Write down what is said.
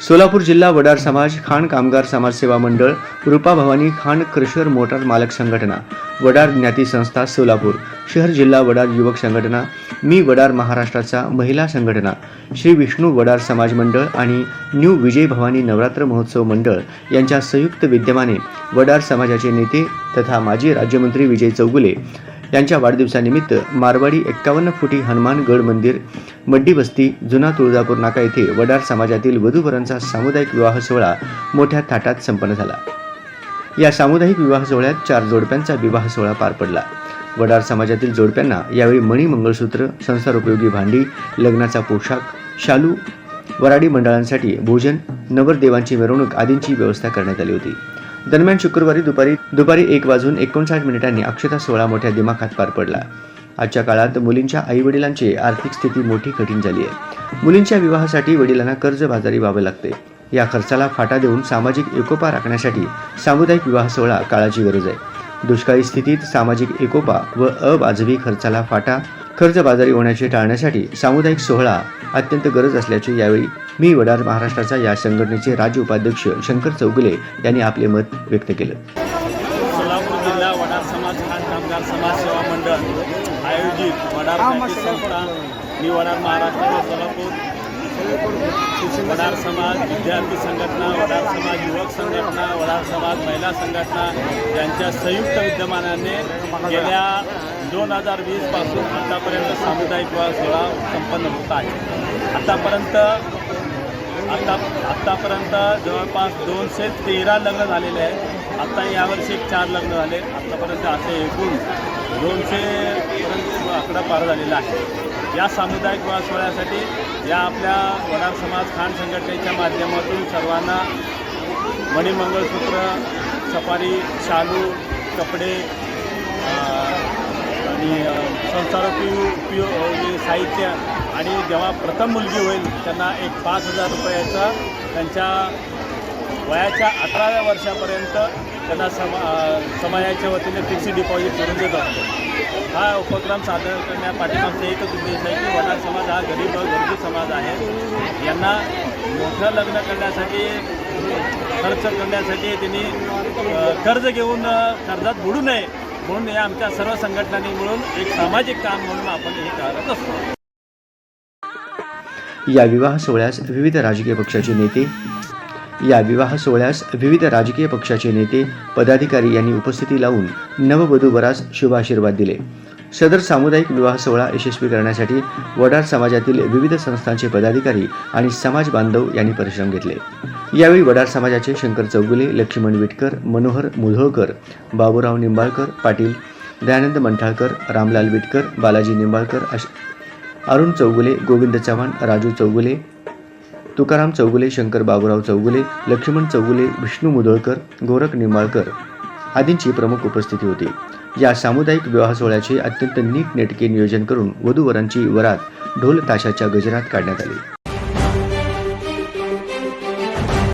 सोलापूर जिल्हा वडार समाज खाण कामगार समाजसेवा मंडळ रूपा भवानी खाण क्रशर मोटार मालक संघटना वडार ज्ञाती संस्था सोलापूर शहर जिल्हा वडार युवक संघटना मी वडार महाराष्ट्राचा महिला संघटना श्री विष्णू वडार समाज मंडळ आणि न्यू विजय भवानी नवरात्र महोत्सव मंडळ यांच्या संयुक्त विद्यमाने वडार समाजाचे नेते तथा माजी राज्यमंत्री विजय चौगुले यांच्या वाढदिवसानिमित्त मारवाडी एक्कावन्न फुटी हनुमान गड मंदिर मड्डी वस्ती जुना तुळजापूर नाका येथे वडार समाजातील वधूवरांचा सामुदायिक विवाह सोहळा मोठ्या थाटात संपन्न झाला. या सामुदायिक विवाह सोहळ्यात चार जोडप्यांचा विवाह सोहळा पार पडला. वडार समाजातील जोडप्यांना यावेळी मणी मंगळसूत्र संसारोपयोगी भांडी लग्नाचा पोशाख शालू वराडी मंडळांसाठी भोजन नवरदेवांची मिरवणूक आदींची व्यवस्था करण्यात आली होती. दरम्यान शुक्रवारी दुपारी दुपारी एक वाजून एकोणसाठ मिनिटांनी अक्षता सोहळा मोठ्या दिमाखात पार पडला. आजच्या काळात मुलींच्या आईवडिलांची आर्थिक स्थिती मोठी कठीण झाली आहे. मुलींच्या विवाहासाठी वडिलांना कर्जबाजारी व्हावे लागते या खर्चाला फाटा देऊन सामाजिक एकोपा राखण्यासाठी सामुदायिक विवाह सोहळा काळाची गरज आहे. दुष्काळी स्थितीत सामाजिक एकोपा व अवाजवी खर्चाला फाटा कर्जबाजारी होण्याचे टाळण्यासाठी सामुदायिक सोहळा अत्यंत गरज असल्याचे यावेळी मी वडार महाराष्ट्राचा या संघटनेचे राज्य उपाध्यक्ष शंकर चौगुले यांनी आपले मत व्यक्त केलं. सोलापूर जिल्हा वडार समाज खाण कामगार समाज सेवा मंडळ आयोजित वडार संस्था मी वडार महाराष्ट्र सोलापूर वडार समाज विद्यार्थी संघटना वडार समाज युवक संघटना वडार समाज महिला संघटना यांच्या संयुक्त विद्यमानाने गेल्या दोन हजार वीसपासून आतापर्यंत सामुदायिक विवाह सोहळा संपन्न होत आहे. आतापर्यंत आता आत्तापर्यंत जवळपास दोनशे तेरा लग्न झालेले आहेत. आत्ता यावर्षी चार लग्न झाले. आत्तापर्यंत असे एकूण दोनशे आकडा पार झालेला आहे. या सामुदायिक विवाह सोहळ्यासाठी या आपल्या वडार समाज खान संघटनेच्या माध्यमातून सर्वांना मणिमंगळसूत्र सफारी शालू कपडे आणि अ, उपयोग साहित्य आणि जेव्हा प्रथम मुलगी होईल त्यांना एक पाच हजार रुपयाचा त्यांच्या वयाच्या अठराव्या वर्षापर्यंत त्यांना समा समाजाच्या वतीने फिक्स डिपॉझिट करून देत असतो हा उपक्रम सादर करण्या पाठीमागचा एकच उद्देश आहे की वडार समाज हा गरीब गरजू समाज आहे. यांना मोठं लग्न करण्यासाठी खर्च करण्यासाठी त्यांनी कर्ज घेऊन कर्जात बुडू नये. म्हणून या आमच्या सर्व संघटनांनी मिळून एक सामाजिक काम म्हणून आपण हे करत असतो. या विवाह सोहळ्यास विविध राजकीय पक्षाचे नेते या विवाह सोहळ्यास विविध राजकीय पक्षाचे नेते पदाधिकारी यांनी उपस्थिती लावून नववधूवरास शुभाशीर्वाद दिले. सदर सामुदायिक विवाह सोहळा यशस्वी करण्यासाठी वडार समाजातील विविध संस्थांचे पदाधिकारी आणि समाज बांधव यांनी परिश्रम घेतले. यावेळी वडार समाजाचे शंकर चौगुले लक्ष्मण विटकर मनोहर मुधोळकर बाबूराव निंबाळकर पाटील दयानंद मंठाळकर रामलाल विटकर बालाजी निंबाळकर अश अरुण चौगुले गोविंद चव्हाण राजू चौगुले तुकाराम चौगुले शंकर बाबूराव चौगुले लक्ष्मण चौगुले विष्णू मुधोळकर गोरख निंबाळकर आदींची प्रमुख उपस्थिती होती. या सामुदायिक विवाह सोहळ्याचे अत्यंत नीटनेटके नियोजन करून वधूवरांची वरात ढोल ताशाच्या गजरात काढण्यात आली.